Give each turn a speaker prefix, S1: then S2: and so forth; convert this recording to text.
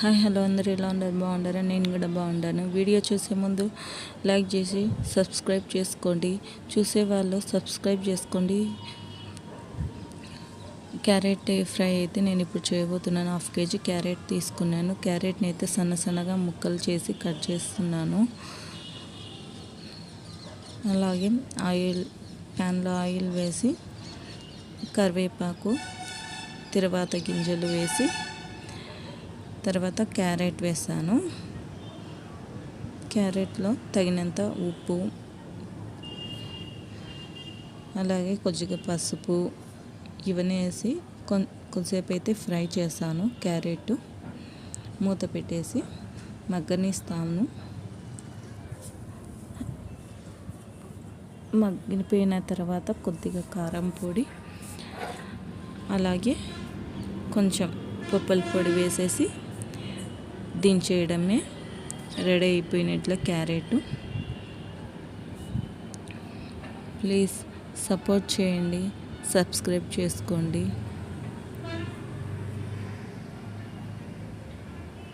S1: Hi hello అందరూ ఎలా ఉన్నారు? బాగుండారా నేను కూడా బాగుండాను వీడియో చూసే ముందు లైక్ చేసి సబ్స్క్రైబ్ చేసుకోండి. చూసే వాళ్ళు సబ్స్క్రైబ్ చేసుకోండి. క్యారెట్ ఫ్రై అయితే నేను ఇప్పుడు చేయబోతున్నాను. హాఫ్ కేజీ క్యారెట్ తీసుకున్నాను. క్యారెట్ని అయితే సన్న సన్నగా ముక్కలు చేసి కట్ చేస్తున్నాను. అలాగే ఆయిల్ ప్యాన్లో ఆయిల్ వేసి కరివేపాకు తిరువాత గింజలు వేసి తర్వాత క్యారెట్ వేసాను. క్యారెట్లో తగినంత ఉప్పు అలాగే కొద్దిగా పసుపు ఇవన్నీ వేసి కొం కొద్దిసేపు అయితే ఫ్రై చేశాను క్యారెట్. మూత పెట్టేసి మగ్గనిస్తాను. మగ్గిపోయిన తర్వాత కొద్దిగా కారం పొడి అలాగే కొంచెం పప్పుల పొడి వేసేసి దించేయడమే రెడీ అయిపోయినట్ల క్యారెట్. ప్లీజ్ సపోర్ట్ చేయండి సబ్స్క్రైబ్ చేసుకోండి.